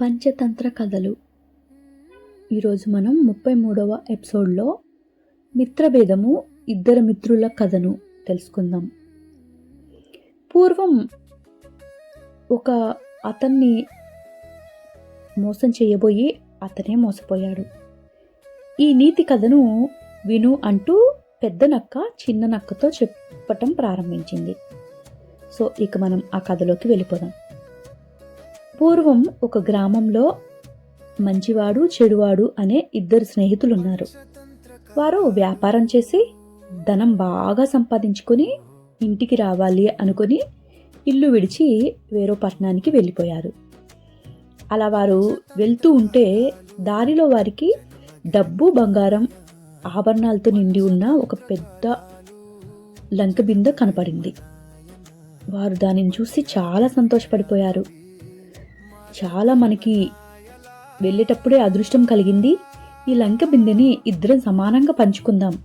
పంచతంత్ర కథలు. ఈరోజు మనం ముప్పై మూడవ ఎపిసోడ్లో మిత్రభేదము ఇద్దరు మిత్రుల కథను తెలుసుకుందాం. పూర్వం ఒక అతన్ని మోసం చేయబోయి అతనే మోసపోయాడు. ఈ నీతి కథను విను అంటూ పెద్ద నక్క చిన్న నక్కతో చెప్పటం ప్రారంభించింది. సో ఇక మనం ఆ కథలోకి వెళ్ళిపోదాం. పూర్వం ఒక గ్రామంలో మంచివాడు చెడువాడు అనే ఇద్దరు స్నేహితులు ఉన్నారు వారు వ్యాపారం చేసి ధనం బాగా సంపాదించుకొని ఇంటికి రావాలి అనుకొని ఇల్లు విడిచి వేరో పట్టణానికి వెళ్ళిపోయారు. అలా వారు వెళ్తూ ఉంటే దారిలో వారికి డబ్బు బంగారం ఆభరణాలతో నిండి ఉన్న ఒక పెద్ద లంక బిందె కనపడింది. వారు దానిని చూసి చాలా సంతోషపడిపోయారు. చాలా మనకి వెళ్ళేటప్పుడే అదృష్టం కలిగింది. ఈ లంక బిందెని ఇద్దరం సమానంగా పంచుకుందాం.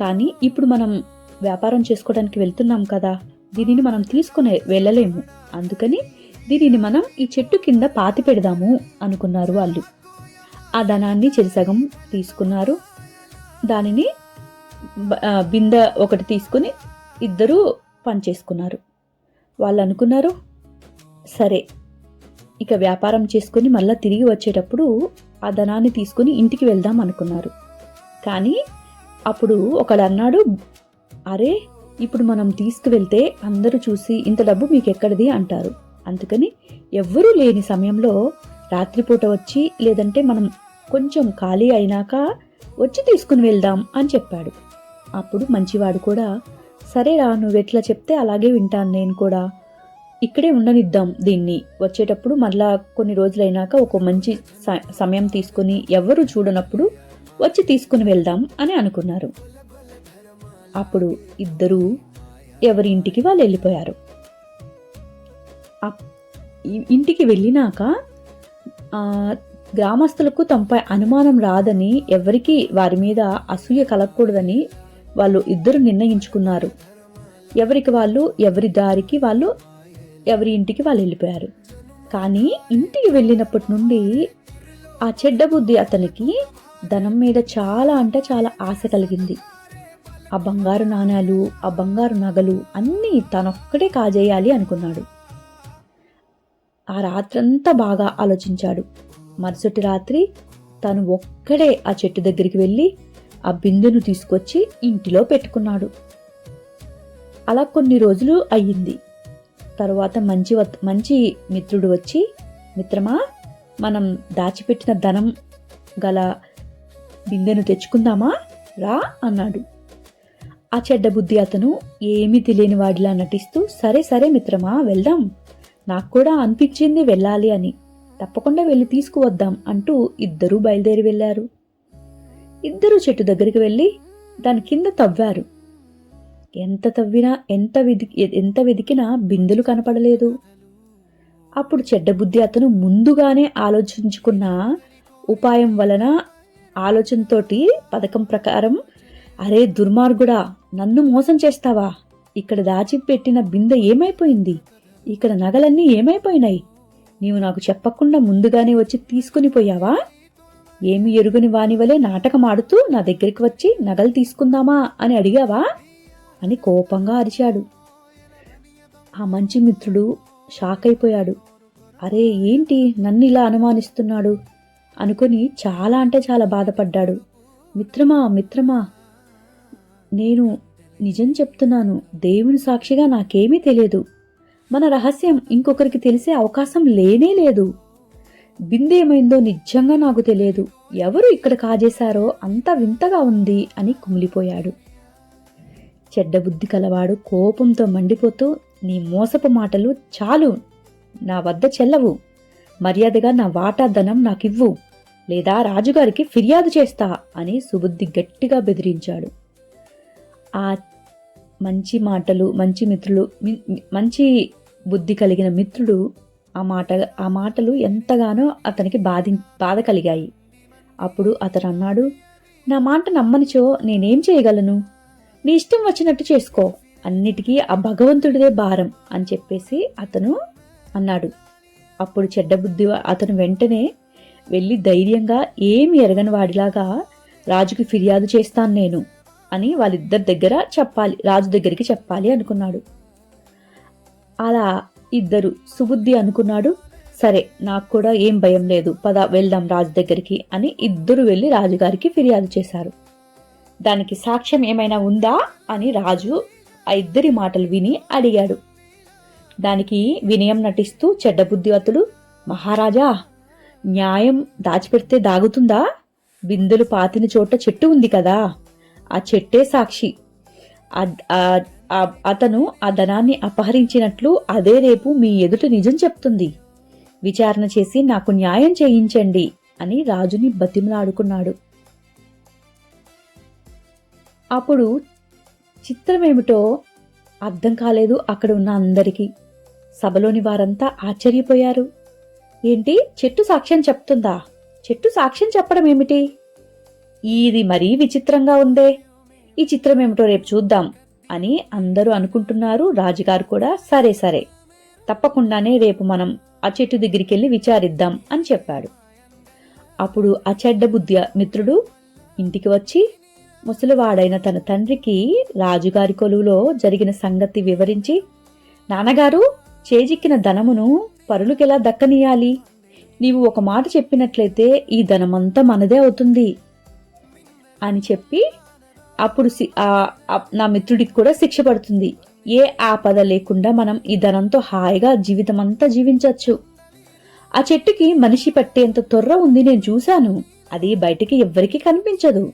కానీ ఇప్పుడు మనం వ్యాపారం చేసుకోవడానికి వెళ్తున్నాం కదా. దీనిని మనం తీసుకునే వెళ్ళలేము. అందుకని దీనిని మనం ఈ చెట్టు కింద పాతి పెడదాము అనుకున్నారు వాళ్ళు. ఆ ధనాన్ని చెరిసగం తీసుకున్నారు. దానిని బింద బిందె ఒకటి తీసుకుని ఇద్దరూ పనిచేసుకున్నారు. వాళ్ళు అనుకున్నారు సరే ఇక వ్యాపారం చేసుకుని మళ్ళీ తిరిగి వచ్చేటప్పుడు ఆ ధనాన్ని తీసుకుని ఇంటికి వెళ్దాం అనుకున్నారు. కానీ అప్పుడు ఒకడు అన్నాడు అరే ఇప్పుడు మనం తీసుకువెళ్తే అందరూ చూసి ఇంత డబ్బు మీకు ఎక్కడిది అంటారు. అందుకని ఎవ్వరూ లేని సమయంలో రాత్రిపూట వచ్చి లేదంటే మనం కొంచెం ఖాళీ అయినాక వచ్చి తీసుకుని వెళ్దాం అని చెప్పాడు. అప్పుడు మంచివాడు కూడా సరేరా నువ్వెట్లా చెప్తే అలాగే వింటాను నేను కూడా. ఇక్కడే ఉండనిద్దాం దీన్ని. వచ్చేటప్పుడు మళ్ళా కొన్ని రోజులైనాక ఒక మంచి సమయం తీసుకుని ఎవరు చూడనప్పుడు వచ్చి తీసుకుని వెళ్దాం అని అనుకున్నారు. అప్పుడు ఇద్దరూ ఎవరి ఇంటికి వాళ్ళు వెళ్ళిపోయారు. ఇంటికి వెళ్ళినాక గ్రామస్తులకు తమపై అనుమానం రాదని ఎవరికి వారి మీద అసూయ కలగకూడదని వాళ్ళు ఇద్దరు నిర్ణయించుకున్నారు. ఎవరికి వాళ్ళు ఎవరి దారికి వాళ్ళు ఎవరి ఇంటికి వాళ్ళు వెళ్ళిపోయారు. కానీ ఇంటికి వెళ్ళినప్పటి నుండి ఆ చెడ్డ బుద్ధి అతనికి ధనం మీద చాలా అంటే చాలా ఆశ కలిగింది. ఆ బంగారు నాణాలు ఆ బంగారు నగలు అన్నీ తనొక్కడే కాజేయాలి అనుకున్నాడు. ఆ రాత్రంతా బాగా ఆలోచించాడు. మరుసటి రాత్రి తను ఒక్కడే ఆ చెట్టు దగ్గరికి వెళ్ళి ఆ బిందెను తీసుకొచ్చి ఇంటిలో పెట్టుకున్నాడు. అలా కొన్ని రోజులు అయ్యింది. తర్వాత మంచి మంచి మిత్రుడు వచ్చి మిత్రమా మనం దాచిపెట్టిన ధనం గల బిందెను తెచ్చుకుందామా? రా అన్నాడు. ఆ చెడ్డ బుద్ధి అతను ఏమీ తెలియని వాడిలా నటిస్తూ సరే సరే మిత్రమా వెళ్దాం. నాకు కూడా అనిపించింది వెళ్ళాలి అని. తప్పకుండా వెళ్ళి తీసుకువద్దాం అంటూ ఇద్దరూ బయలుదేరి వెళ్ళారు. ఇద్దరూ చెట్టు దగ్గరికి వెళ్ళి దాని కింద తవ్వారు. ఎంత తవ్వినా ఎంత వెది ఎంత వెదికినా బిందెలు కనపడలేదు. అప్పుడు చెడ్డ బుద్ధి అతను ముందుగానే ఆలోచించుకున్న ఉపాయం వలన ఆలోచనతోటి పథకం ప్రకారం అరే దుర్మార్గుడా నన్ను మోసం చేస్తావా? ఇక్కడ దాచిపెట్టిన బిందె ఏమైపోయింది? ఇక్కడ నగలన్నీ ఏమైపోయినాయి? నీవు నాకు చెప్పకుండా ముందుగానే వచ్చి తీసుకుని పోయావా? ఏమి ఎరుగని వాని వలె నాటకం ఆడుతూ నా దగ్గరికి వచ్చి నగలు తీసుకుందామా? అని అడిగావా? అని కోపంగా అరిచాడు. ఆ మంచి మిత్రుడు షాక్ అయిపోయాడు అరే ఏంటి నన్ను ఇలా అనుమానిస్తున్నాడు? అనుకొని చాలా అంటే చాలా బాధపడ్డాడు. మిత్రమా మిత్రమా నేను నిజం చెప్తున్నాను. దేవుని సాక్షిగా నాకేమీ తెలియదు. మన రహస్యం ఇంకొకరికి తెలిసే అవకాశం లేనే లేదు. బిందేమైందో నిజంగా నాకు తెలియదు. ఎవరు ఇక్కడ కాజేశారో అంత వింతగా ఉంది అని కుమిలిపోయాడు. చెడ్డ బుద్ధి కలవాడు కోపంతో మండిపోతూ నీ మోసపు మాటలు చాలు. నా వద్ద చెల్లవు. మర్యాదగా నా వాటా ధనం నాకివ్వు. లేదా రాజుగారికి ఫిర్యాదు చేస్తా అని సుబుద్ధి గట్టిగా బెదిరించాడు. ఆ మంచి మాటలు మంచి మిత్రులు మంచి బుద్ధి కలిగిన మిత్రుడు ఆ మాట ఆ మాటలు ఎంతగానో అతనికి బాధి బాధ కలిగాయి. అప్పుడు అతను అన్నాడు నా మాట నమ్మనిచో నేనేం చేయగలను? నీ ఇష్టం వచ్చినట్టు చేసుకో. అన్నిటికీ ఆ భగవంతుడిదే భారం అని చెప్పేసి అతను అన్నాడు. అప్పుడు చెడ్డబుద్ధి అతను వెంటనే వెళ్ళి ధైర్యంగా ఏమి ఎరగని వాడిలాగా రాజుకి ఫిర్యాదు చేస్తాను నేను అని వాళ్ళిద్దరి దగ్గర చెప్పాలి రాజు దగ్గరికి చెప్పాలి అనుకున్నాడు. అలా ఇద్దరు సుబుద్ధి అనుకున్నాడు. సరే నాకు కూడా ఏం భయం లేదు పద వెళ్దాం రాజు దగ్గరికి అని ఇద్దరు వెళ్ళి రాజుగారికి ఫిర్యాదు చేశారు. దానికి సాక్ష్యం ఏమైనా ఉందా అని రాజు ఆ ఇద్దరి మాటలు విని అడిగాడు. దానికి వినయం నటిస్తూ చెడ్డబుద్ధివతుడు మహారాజా న్యాయం దాచిపెడితే దాగుతుందా? బిందెలు పాతిన చోట చెట్టు ఉంది కదా ఆ చెట్టే సాక్షి. అతను ఆ ధనాన్ని అపహరించినట్లు అదే రేపు మీ ఎదుట నిజం చెప్తుంది. విచారణ చేసి నాకు న్యాయం చేయించండి అని రాజుని బతిమలాడుకున్నాడు. అప్పుడు చిత్రమేమిటో అర్థం కాలేదు అక్కడ ఉన్న అందరికీ. సభలోని వారంతా ఆశ్చర్యపోయారు. ఏంటి? చెట్టు సాక్ష్యం చెప్తుందా? చెట్టు సాక్ష్యం చెప్పడం ఏమిటి? ఇది మరీ విచిత్రంగా ఉందే. ఈ చిత్రం ఏమిటో రేపు చూద్దాం అని అందరూ అనుకుంటున్నారు. రాజుగారు కూడా సరే సరే. తప్పకుండానే రేపు మనం ఆ చెట్టు దగ్గరికి వెళ్ళి విచారిద్దాం అని చెప్పాడు. అప్పుడు ఆ చెడ్డ బుద్ధి మిత్రుడు ఇంటికి వచ్చి ముసలివాడైన తన తండ్రికి రాజుగారి కొలువులో జరిగిన సంగతి వివరించి నాన్నగారు చేజిక్కిన ధనమును పరులకెలా దక్కనీయాలి? నీవు ఒక మాట చెప్పినట్లయితే ఈ ధనమంతా మనదే అవుతుంది అని చెప్పి అప్పుడు సి- నా మిత్రుడికి కూడా శిక్ష పడుతుంది. ఏ ఆపద లేకుండా మనం ఈ ధనంతో హాయిగా జీవితమంతా జీవించవచ్చు ఆ చెట్టుకి మనిషి పట్టేంత తొర్ర ఉంది నేను చూశాను. అది బయటికి ఎవ్వరికీ కనిపించదు.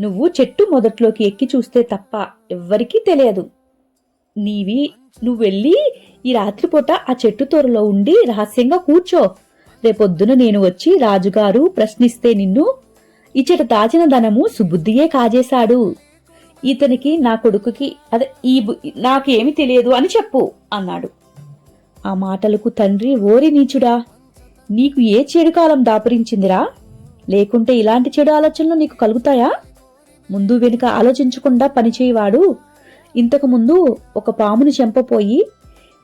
నువ్వు చెట్టు మొదట్లోకి ఎక్కి చూస్తే తప్ప ఎవ్వరికీ తెలియదు. నీవి నువ్వు వెళ్ళి ఈ రాత్రిపూట ఆ చెట్టు తోరలో ఉండి రహస్యంగా కూర్చో. రేపొద్దున నేను వచ్చి రాజుగారు ప్రశ్నిస్తే నిన్ను ఇచ్చట దాచిన ధనము సుబుద్ధియే కాజేశాడు. ఇతనికి నా కొడుకుకి అదే ఈ బు- నాకేమి తెలియదు అని చెప్పు అన్నాడు. ఆ మాటలకు తండ్రి ఓరి నీచుడా నీకు ఏ చెడు కాలం దాపురించిందిరా? లేకుంటే ఇలాంటి చెడు ఆలోచనలు నీకు కలుగుతాయా? ముందు వెనుక ఆలోచించకుండా పనిచేయవాడు. ఇంతకుముందు ఒక పాముని చెంపపోయి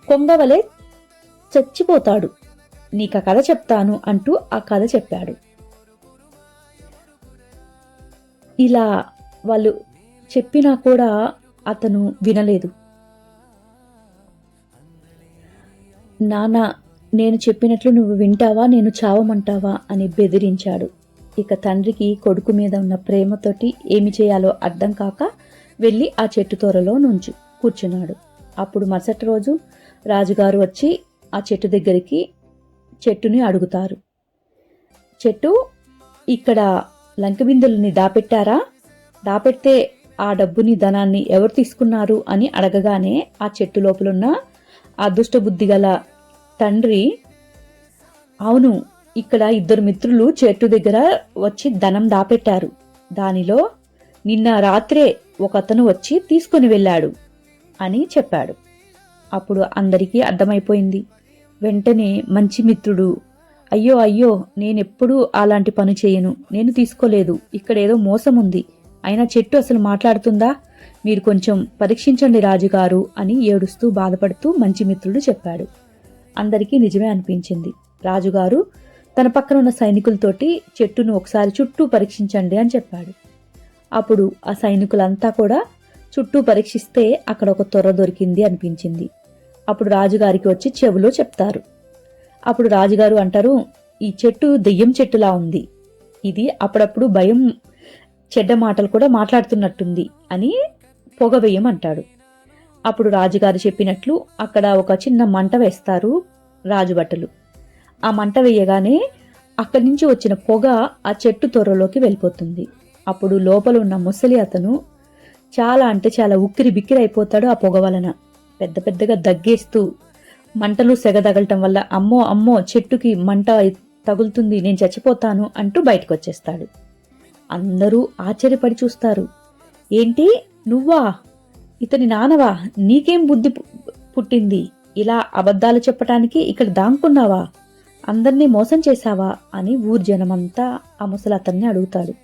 కొంగవలే చచ్చిపోతాడు. నీకు ఆ కథ చెప్తాను అంటూ ఆ కథ చెప్పాడు. ఇలా వాళ్ళు చెప్పినా కూడా అతను వినలేదు. నాన్న నేను చెప్పినట్లు నువ్వు వింటావా నేను చావమంటావా అని బెదిరించాడు. ఇక తండ్రికి కొడుకు మీద ఉన్న ప్రేమతోటి ఏమి చేయాలో అర్థం కాక వెళ్ళి ఆ చెట్టు తోరలో నుంచి కూర్చున్నాడు. అప్పుడు మరుసటి రోజు రాజుగారు వచ్చి ఆ చెట్టు దగ్గరికి చెట్టుని అడుగుతారు. చెట్టు ఇక్కడ లంకబిందుల్ని దాపెట్టారా? దాపెడితే ఆ డబ్బుని ధనాన్ని ఎవరు తీసుకున్నారు అని అడగగానే ఆ చెట్టు లోపలున్న అదృష్టబుద్ధి గల తండ్రి అవును ఇక్కడ ఇద్దరు మిత్రులు చెట్టు దగ్గర వచ్చి ధనం దాపెట్టారు. దానిలో నిన్న రాత్రే ఒకతను వచ్చి తీసుకొని వెళ్ళాడు అని చెప్పాడు. అప్పుడు అందరికీ అర్థమైపోయింది. వెంటనే మంచి మిత్రుడు. అయ్యో అయ్యో నేనెప్పుడూ అలాంటి పని చేయను. నేను తీసుకోలేదు. ఇక్కడ ఏదో మోసం ఉంది. అయినా చెట్టు అసలు మాట్లాడుతుందా? మీరు కొంచెం పరీక్షించండి రాజుగారు అని ఏడుస్తూ బాధపడుతూ మంచి మిత్రుడు చెప్పాడు. అందరికీ నిజమే అనిపించింది. రాజుగారు తన పక్కన ఉన్న సైనికులతోటి చెట్టును ఒకసారి చుట్టూ పరీక్షించండి అని చెప్పాడు. అప్పుడు ఆ సైనికులంతా కూడా చుట్టూ పరీక్షిస్తే అక్కడ ఒక త్వర దొరికింది అనిపించింది. అప్పుడు రాజుగారికి వచ్చి చెవులో చెప్తారు. అప్పుడు రాజుగారు అంటారు ఈ చెట్టు దెయ్యం చెట్టులా ఉంది. ఇది అప్పుడప్పుడు భయం చెడ్డ మాటలు కూడా మాట్లాడుతున్నట్టుంది అని పొగ వేయమంటాడు. అప్పుడు రాజుగారు చెప్పినట్లు అక్కడ ఒక చిన్న మంట వేస్తారు రాజుభటులు ఆ మంట వేయగానే అక్కడి నుంచి వచ్చిన పొగ ఆ చెట్టు తొర్రలోకి వెళ్ళిపోతుంది. అప్పుడు లోపల ఉన్న ముసలి అతను చాలా అంటే చాలా ఉక్కిరి బిక్కిరి అయిపోతాడు ఆ పొగ వలన. పెద్ద పెద్దగా దగ్గేస్తూ మంటలు సెగ తగలటం వల్ల అమ్మో అమ్మో చెట్టుకి మంట తగులుతుంది నేను చచ్చిపోతాను అంటూ బయటకు వచ్చేస్తాడు అందరూ ఆశ్చర్యపడి చూస్తారు. ఏంటి? నువ్వా? ఇతని నానవా నీకేం బుద్ధి పు- పుట్టింది? ఇలా అబద్ధాలు చెప్పటానికి ఇక్కడ దాంకున్నావా? అందరినీ మోసం చేశావా? అని ఊరు జనమంతా ఆ ముసలి అతన్ని అడుగుతాడు.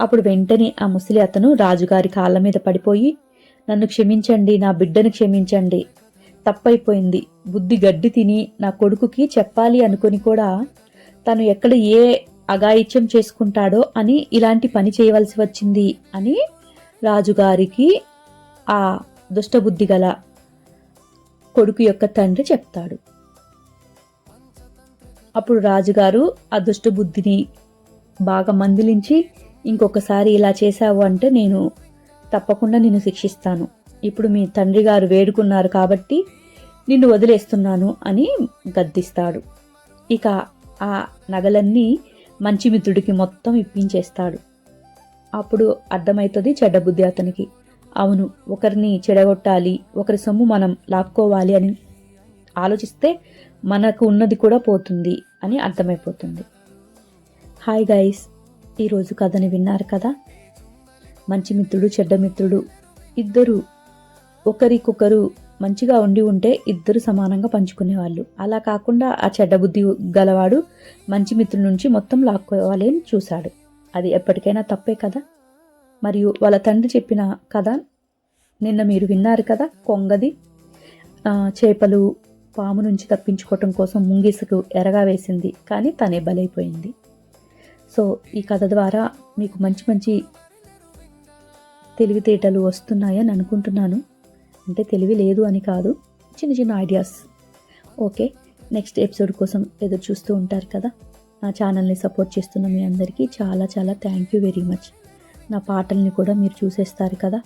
అప్పుడు వెంటనే ఆ ముసలి అతను రాజుగారి కాళ్ళ మీద పడిపోయి నన్ను క్షమించండి నా బిడ్డను క్షమించండి. తప్పైపోయింది. బుద్ధి గడ్డి తిని నా కొడుకుకి చెప్పాలి అనుకొని కూడా తను ఎక్కడ ఏ అగాయిత్యం చేసుకుంటాడో అని ఇలాంటి పని చేయవలసి వచ్చింది అని రాజుగారికి ఆ దుష్టబుద్ధి గల కొడుకు యొక్క తండ్రి చెప్తాడు. అప్పుడు రాజుగారు ఆ దుష్టబుద్ధిని బాగా మందిలించి ఇంకొకసారి ఇలా చేశావు అంటే నేను తప్పకుండా నిన్ను శిక్షిస్తాను. ఇప్పుడు మీ తండ్రి గారు వేడుకున్నారు కాబట్టి నిన్ను వదిలేస్తున్నాను అని గద్దిస్తాడు. ఇక ఆ నగలన్నీ మంచి మిత్రుడికి మొత్తం ఇప్పించేస్తాడు. అప్పుడు అర్థమవుతుంది చెడ్డ బుద్ధి అతనికి. అవును ఒకరిని చెడగొట్టాలి ఒకరి సొమ్ము మనం లాక్కోవాలి అని ఆలోచిస్తే మనకు ఉన్నది కూడా పోతుంది అని అర్థమైపోతుంది. హాయ్ గైస్ ఈరోజు కథని విన్నారు కదా? మంచి మిత్రుడు చెడ్డ మిత్రుడు ఇద్దరు ఒకరికొకరు మంచిగా ఉండి ఉంటే ఇద్దరు సమానంగా పంచుకునేవాళ్ళు. అలా కాకుండా ఆ చెడ్డ బుద్ధి గలవాడు మంచి మిత్రుడి నుంచి మొత్తం లాక్కోవాలి అని చూశాడు. అది ఎప్పటికైనా తప్పే కదా? మరియు వాళ్ళ తండ్రి చెప్పిన కథ నిన్న మీరు విన్నారు కదా? కొంగది చేపలు పాము నుంచి తప్పించుకోవటం కోసం ముంగిసకు ఎరగా వేసింది కానీ తనే బలైపోయింది. సో ఈ కథ ద్వారా మీకు మంచి మంచి తెలివితేటలు వస్తున్నాయని అనుకుంటున్నాను. అంటే తెలివి లేదు అని కాదు చిన్న చిన్న ఐడియాస్ ఓకే నెక్స్ట్ ఎపిసోడ్ కోసం ఎదురు చూస్తూ ఉంటారు కదా? నా ఛానల్ని సపోర్ట్ చేస్తున్న మీ అందరికీ చాలా చాలా థ్యాంక్ యూ వెరీ మచ్ నా పాటల్ని కూడా మీరు చూసేస్తారు కదా?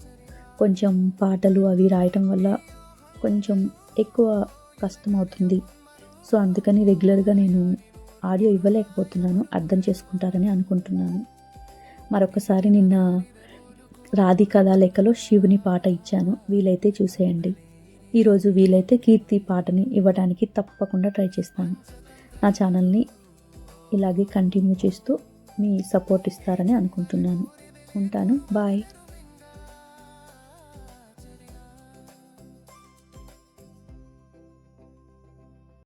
కొంచెం పాటలు అవి రాయటం వల్ల కొంచెం ఎక్కువ కష్టమవుతుంది. సో అందుకని రెగ్యులర్గా నేను ఆడియో ఇవ్వలేకపోతున్నాను అర్థం చేసుకుంటారని అనుకుంటున్నాను. మరొకసారి నిన్న రాధి కథా లెక్కలో శివుని పాట ఇచ్చాను. వీలైతే చూసేయండి. ఈరోజు వీలైతే కీర్తి పాటని ఇవ్వడానికి తప్పకుండా ట్రై చేస్తాను. నా ఛానల్ని ఇలాగే కంటిన్యూ చేస్తూ మీ సపోర్ట్ ఇస్తారని అనుకుంటున్నాను. ఉంటాను. బాయ్.